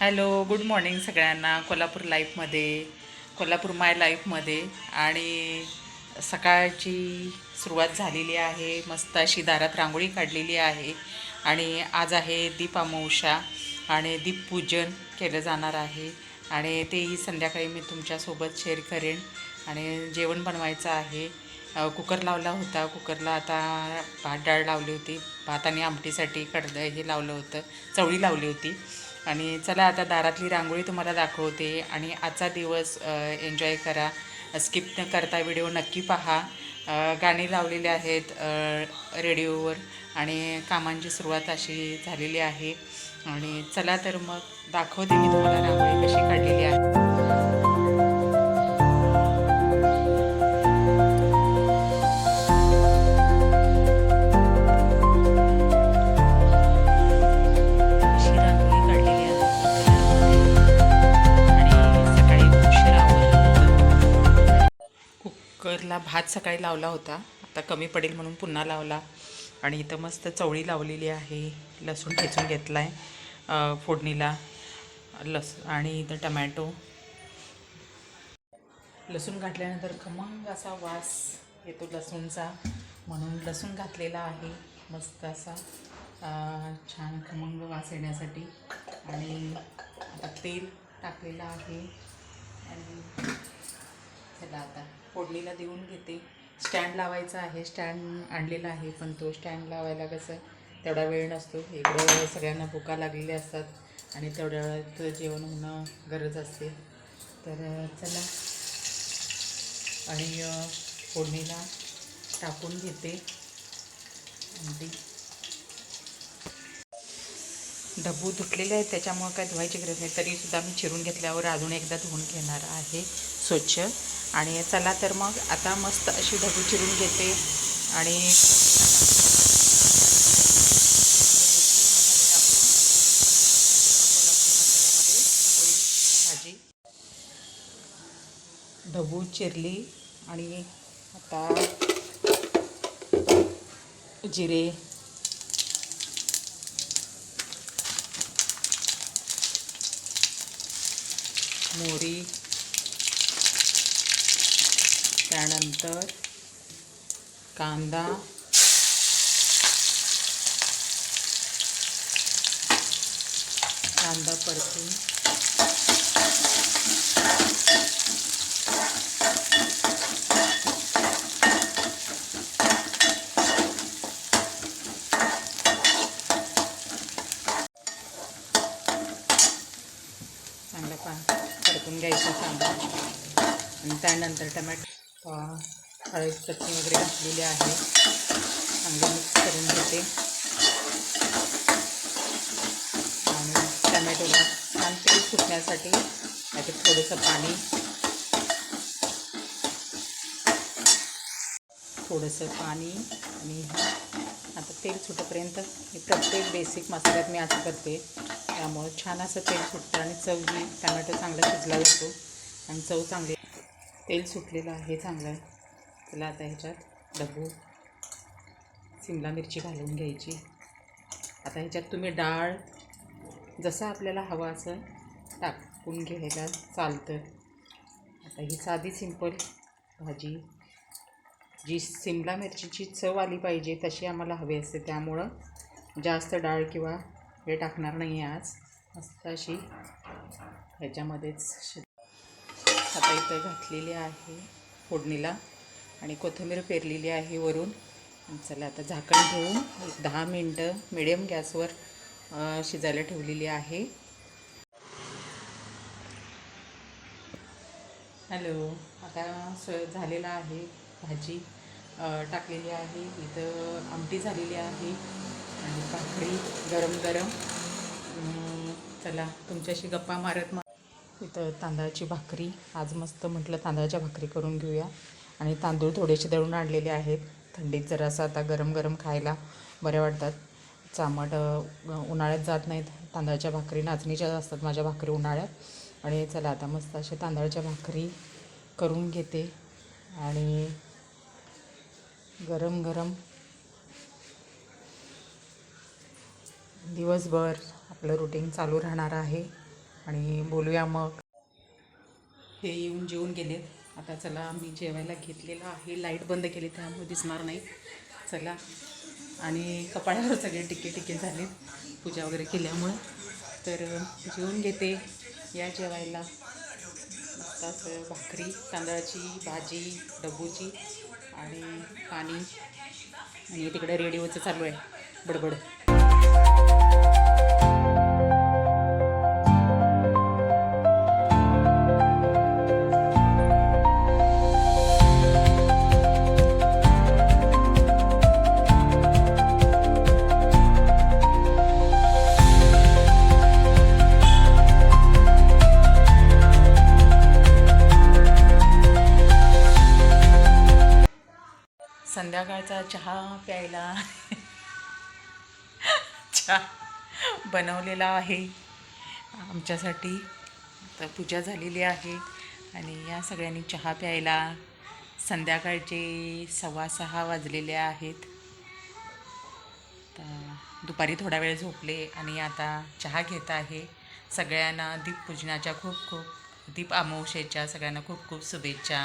Hello good morning सगळ्यांना कोल्हापूर लाईफमध्ये कोल्हापूर माय लाईफमध्ये. आणि सकाळची सुरुवात झालेली आहे मस्त अशी दारात रांगोळी काढलेली आहे. आणि आज आहे दीप अमावस्या आणि दीपपूजन केलं जाणार आहे. आणि तेही संध्याकाळी मी तुमच्यासोबत शेअर करेन. आणि जेवण बनवायचं आहे. कुकर लावला होता. कुकरला आता भात डाळ लावली होती. भात आणि आमटीसाठी कडद हे लावलं होतं. चवळी लावली होती. आणि चला आता दारातली रांगोळी तुम्हाला दाखवते आणि आजचा दिवस एन्जॉय करा. स्किप न करता व्हिडिओ नक्की पहा. गाणी लावलेली आहेत रेडिओवर आणि कामांची सुरुवात अशी झालेली आहे. आणि चला तर मग दाखवते मी तुम्हाला रांगोळी कशी काढलेली आहे. कुकरला भात सकाळी लावला होता. आता कमी पडेल म्हणून पुन्हा लावला. आणि इथं मस्त चवळी लावलेली आहे. लसूण ठेचून घेतला आहे फोडणीला. लस आणि इथं टमॅटो. लसूण घातल्यानंतर खमंग असा वास येतो लसूणचा. म्हणून लसूण घातलेला आहे. मस्त असा छान खमंग वास येण्यासाठी. आणि आता तेल टाकलेलं आहे. आणि चला आता. फोडणीला देऊन घेते. स्टँड लावायचा आहे. स्टँड आणलेला आहे पण तो स्टँड लावायला कसं तेवढा वेळ नसतो. इकडं सगळ्यांना भुका लागलेल्या असतात आणि तेवढ्या वेळात जेवण होणं गरज असते. तर चला. आणि फोडणीला टाकून घेते. आणि डब्बू तुटलेले आहेत त्याच्यामुळं काय धुवायची गरज नाही. तरीसुद्धा मी चिरून घेतल्यावर अजून एकदा धुवून घेणार आहे स्वच्छ. आणि चला तर मग आता मस्त अशी ढबू चिरून घेते. आणि भाजी ढबू चिरली आणि आता जिरे मोहरी त्यानंतर कांदा कांदा परतून चांगला पा परतून घ्यायचा कांदा आणि त्यानंतर टमॅटो हळद चटणी वगैरे घातलेली आहे. चांगलं मिक्स करून घेते. आणि टमॅटोला छान तेल सुटण्यासाठी त्याच्यात थोडंसं पाणी. थोडंसं पाणी आणि आता तेल सुटेपर्यंत मी प्रत्येक बेसिक मसाल्यात मी असं करते. त्यामुळं छान असं तेल सुटतं आणि चव ही टमॅटो चांगला शिजला जातो आणि चव चांगली तेल सुटलेलं आहे चांगलं त्याला आता ह्याच्यात डबू सिमला मिरची घालून घ्यायची. आता ह्याच्यात तुम्ही डाळ जसं आपल्याला हवं असं टाकून घ्यायला चालतं. आता ही साधी सिंपल भाजी. जी सिमला मिरचीची चव आली पाहिजे तशी आम्हाला हवी असते. त्यामुळं जास्त डाळ किंवा हे टाकणार नाही आहे आज. मस्त अशी ह्याच्यामध्येच शि- आता इथं घातलेली आहे फोडणीला आणि कोथिंबीर पेरलेली आहे वरून. चला आता झाकण ठेवून एक दहा मिनटं मिडियम गॅसवर शिजायला ठेवलेली आहे. हॅलो आता सोय झालेला आहे भाजी. टाकलेली आहे. इथं आमटी झालेली आहे आणि भाकरी गरम गरम. चला तुमच्याशी गप्पा मारत मा इथं तांदळाची भाकरी. आज मस्त म्हटलं तांदळाच्या भाकरी करून घेऊया. आणि तांदूळ थोडेसे दळून आणलेले आहेत. थंडीत जरासं आता गरम गरम खायला बरे वाटतात. चामट उन्हाळ्यात जात नाहीत. तांदळाच्या भाकरी नाचणीच्या असतात माझ्या भाकरी उन्हाळ्यात. आणि चला आता मस्त असे तांदळाच्या भाकरी करून घेते. आणि गरम गरम दिवसभर आपलं रुटीन चालू राहणार आहे आणि बोलूया मग. हे येऊन जेवून गेलेत. आता चला मी जेवायला घेतलेलं आहे. लाइट बंद केली त्यामुळे दिसणार नाही. चला. आणि कपाळावर सगळे टिके टिके झालेत. पूजा वगैरे केल्यामुळे. तर जेवून घेते. या जेवायला. आत्ताच भाकरी तांदळाची भाजी डबूची. आणि पाणी. आणि तिकडे रेडिओचं चालू आहे. बडबड. संध्याकाळचा चहा प्यायला. चहा बनवलेला आहे आमच्यासाठी. तर पूजा झालेली आहे आणि या सगळ्यांनी चहा प्यायला संध्याकाळचे सव्वा सहा वाजलेले आहेत. तर दुपारी थोडा वेळ झोपले आणि आता चहा घेत आहे. सगळ्यांना दीपपूजनाच्या खूप खूप दीप अमावस्येच्या सगळ्यांना खूप खूप शुभेच्छा.